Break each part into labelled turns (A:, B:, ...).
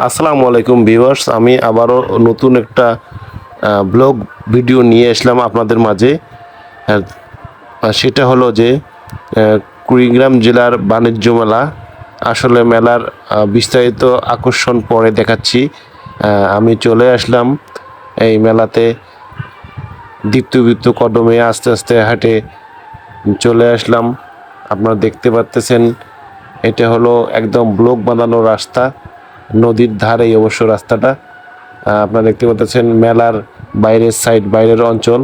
A: আসসালামু আলাইকুম ভিউয়ার্স, আমি আবারও নতুন একটা ব্লগ ভিডিও নিয়ে আসলাম আপনাদের মাঝে। সেটা হলো যে কুড়িগ্রাম জেলার বাণিজ্য মেলা। আসলে মেলার বিস্তারিত আকর্ষণ পরে দেখাচ্ছি। আমি চলে আসলাম এই মেলাতে। দীপ্ত বৃত্ত কদমে আস্তে আস্তে হাঁটে চলে আসলাম। আপনারা দেখতে পাচ্তেছেন এটা হলো একদম ব্লক বাঁধানো রাস্তা। নদীর ধারে অবশ্য রাস্তাটা। আপনারা দেখতে পাচ্ছেন মেলার বাইরের সাইড বাইরের অঞ্চল।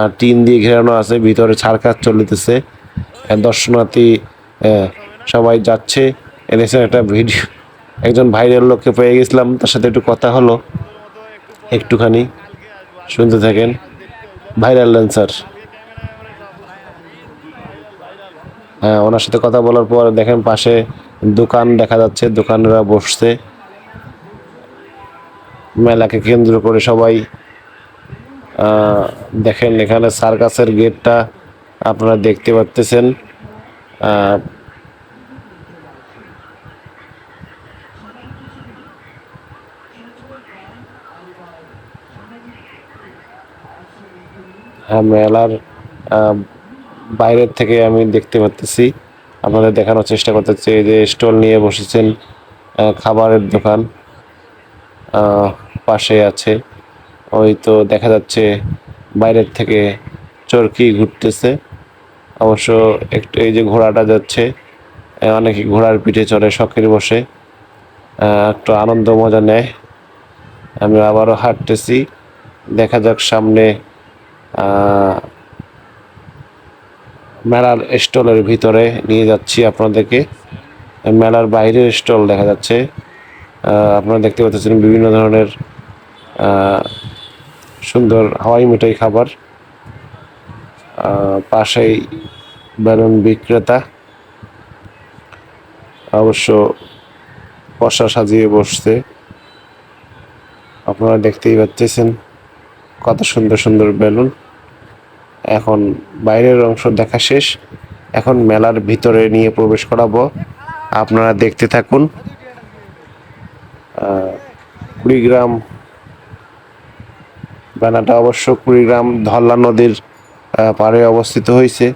A: আর টিন দিয়ে ঘেরানো আছে, ভিতরে ছাড় কাজ চলিতেছে। দর্শনার্থী সবাই যাচ্ছে। এনেছেন একটা ভিডিও, একজন ভাইরাল লোককে পেয়ে গেছিলাম, তার সাথে একটু কথা হলো। একটুখানি শুনতে থাকেন। Viral Lancer. হ্যাঁ ওনার সাথে কথা বলার পর দেখেন পাশে দোকান দেখা যাচ্ছে, দোকানরা বসছে। মেলাকে কেন্দ্র করে সবাই দেখেন এখানে সার্কাসের গেটটা আপনারা দেখতে পাচ্তেছেন মেলার বাইরের থেকে আমি দেখতে পাচ্তেছি আপনাদের দেখানোর চেষ্টা করতেছি যে স্টল নিয়ে বসেছেন খাবারের দোকান। পাশে আছে। ওই তো দেখা যাচ্ছে বাইরের থেকে চরকি ঘুরতেছে। অবশ্য একটু এই যে ঘোড়াটা যাচ্ছে অনেকে ঘোড়ার পিঠে চড়ে, শখের বসে। একটু আনন্দ, মজা নেয়। আমি আবারও হাঁটতেছি। দেখা যাক সামনে মেলার স্টলের ভিতরে নিয়ে যাচ্ছি আপনাদেরকে। মেলার বাইরের স্টল দেখা যাচ্ছে। আপনারা দেখতে পাচ্ছেন বিভিন্ন ধরনের সুন্দর হাওয়াই মিঠাই খাবার। পাশেই বেলুন বিক্রেতা। অবশ্য পশা সাজিয়ে বসছে। আপনারা দেখতেই পাচ্ছেন কত সুন্দর সুন্দর বেলুন। এখন বাইরের অংশ দেখা শেষ। এখন মেলার ভিতরে নিয়ে প্রবেশ করাবো। আপনারা দেখতে থাকুন। কুড়িগ্রাম ব্যানারটা অবশ্য কুড়িগ্রাম ধল্লা নদীর পাড়ে অবস্থিত হয়েছে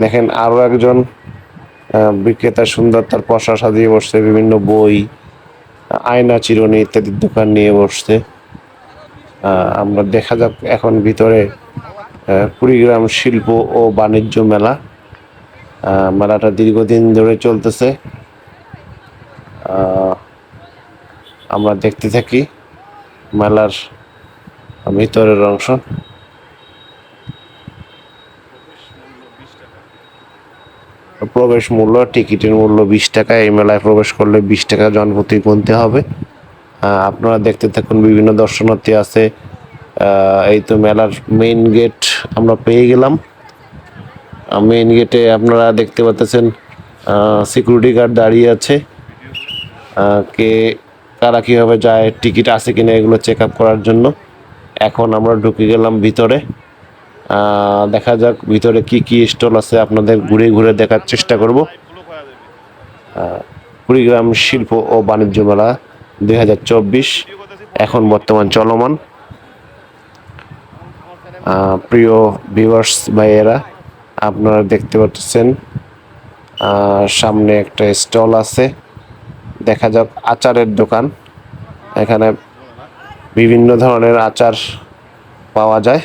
A: দেখেন আরও একজন বিক্রেতা সুন্দর তার পশা সাজিয়ে বসছে, বিভিন্ন বই, আয়না, চিরুনি ইত্যাদির দোকান নিয়ে বসছে। আমরা দেখা যাক এখন ভিতরে কুড়িগ্রাম শিল্প ও বাণিজ্য মেলা। মেলাটা দীর্ঘদিন ধরে চলতেছে। আমরা দেখতে থাকি মেলার ভিতরের অংশ। প্রবেশ মূল্য, টিকিটের মূল্য বিশ টাকা, এই মেলায় প্রবেশ করলে বিশ টাকা জনপ্রতি গুনতে হবে। আপনারা দেখতে থাকুন, বিভিন্ন দর্শনার্থী আছে। এই তো মেলার মেইন গেট আমরা পেয়ে গেলাম। মেইন গেটে আপনারা দেখতে পাচ্ছেন সিকিউরিটি গার্ড দাঁড়িয়ে আছে। কে, কারা কীভাবে যায় টিকিট আছে কিনা এগুলো চেক আপ করার জন্য। এখন আমরা ঢুকে গেলাম ভিতরে। দেখা যাক ভিতরে কি কি স্টল আছে, আপনাদের ঘুরে ঘুরে দেখার চেষ্টা করব। কুড়িগ্রাম শিল্প ও বাণিজ্য মেলা দুই হাজার চব্বিশ, এখন বর্তমান চলমান। প্রিয় ভিউয়ার্স ভাইয়েরা, আপনারা দেখতে পাচ্ছেন সামনে একটা স্টল আছে। দেখা যাক আচারের দোকান। এখানে বিভিন্ন ধরনের আচার পাওয়া যায়।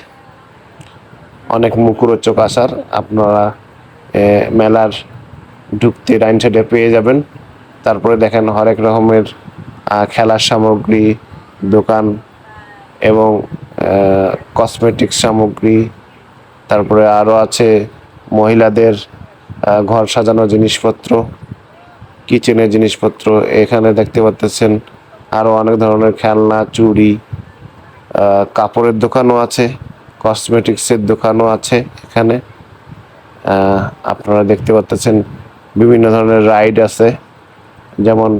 A: অনেক মুখরোচক আচার আপনারা মেলার ঢুকতে ডাইন সাইডে পেয়ে যাবেন। তারপরে দেখেন হরেক রকমের খেলার সামগ্রী, দোকান এবং কসমেটিক্স সামগ্রী। তারপরে আরও আছে মহিলাদের ঘর সাজানো জিনিসপত্র, কিচেনের জিনিসপত্র। এখানে দেখতে পাচ্ছেন আরও অনেক ধরনের খেলনা, চুড়ি কাপড়ের দোকানও আছে কসমেটিক্সের দোকানও আছে এখানে। আপনারা দেখতে পাচ্ছেন বিভিন্ন ধরনের রাইড আছে, যেমন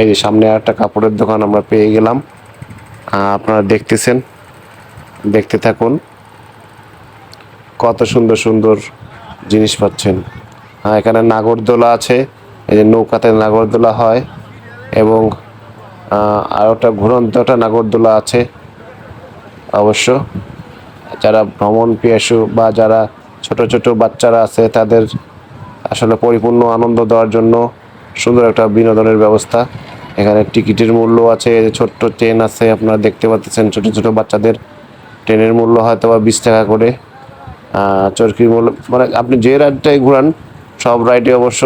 A: এই যে সামনে একটা কাপড়ের দোকান আমরা পেয়ে গেলাম। আপনারা দেখতেছেন, দেখতে থাকুন, কত সুন্দর সুন্দর জিনিস পাচ্ছেন। এখানে নাগরদোলা আছে, এই যে নৌকাতে নাগরদোলা হয় এবং আর একটা ঘুরন্ত একটা নাগরদোলা আছে অবশ্য। যারা ভ্রমণ পিয়াসু বা যারা ছোট ছোট বাচ্চারা আছে, তাদের আসলে পরিপূর্ণ আনন্দ দেওয়ার জন্য সুন্দর একটা বিনোদনের ব্যবস্থা। এখানে টিকিটের মূল্য আছে ছোট্ট ট্রেন আছে, আপনারা দেখতে পাচ্ছেন ছোট ছোট বাচ্চাদের। ট্রেনের মূল্য হয়তো বা বিশ টাকা করে। চরকির মূল্য মানে আপনি যে রাইডটাই ঘুরান সব রাইডে অবশ্য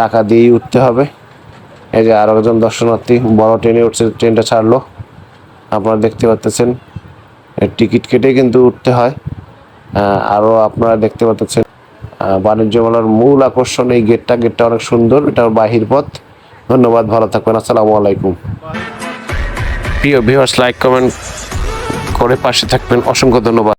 A: টাকা দিয়েই উঠতে হবে। এই যে আরও একজন দর্শনার্থী বড় ট্রেনে উঠছে ট্রেনটা ছাড়লো। আপনারা দেখতে পাচ্ছেন টিকিট কেটে কিন্তু উঠতে হয়। আহ, আরও আপনারা দেখতে পাচ্ছেন বাণিজ্য মেলার মূল আকর্ষণ এই গেটটা। গেটটা অনেক সুন্দর এটা বাহির পথ। ধন্যবাদ ভালো থাকবেন আসসালামু আলাইকুম। প্রিয় ভিউয়ার্স লাইক কমেন্ট করে পাশে থাকবেন। অসংখ্য ধন্যবাদ।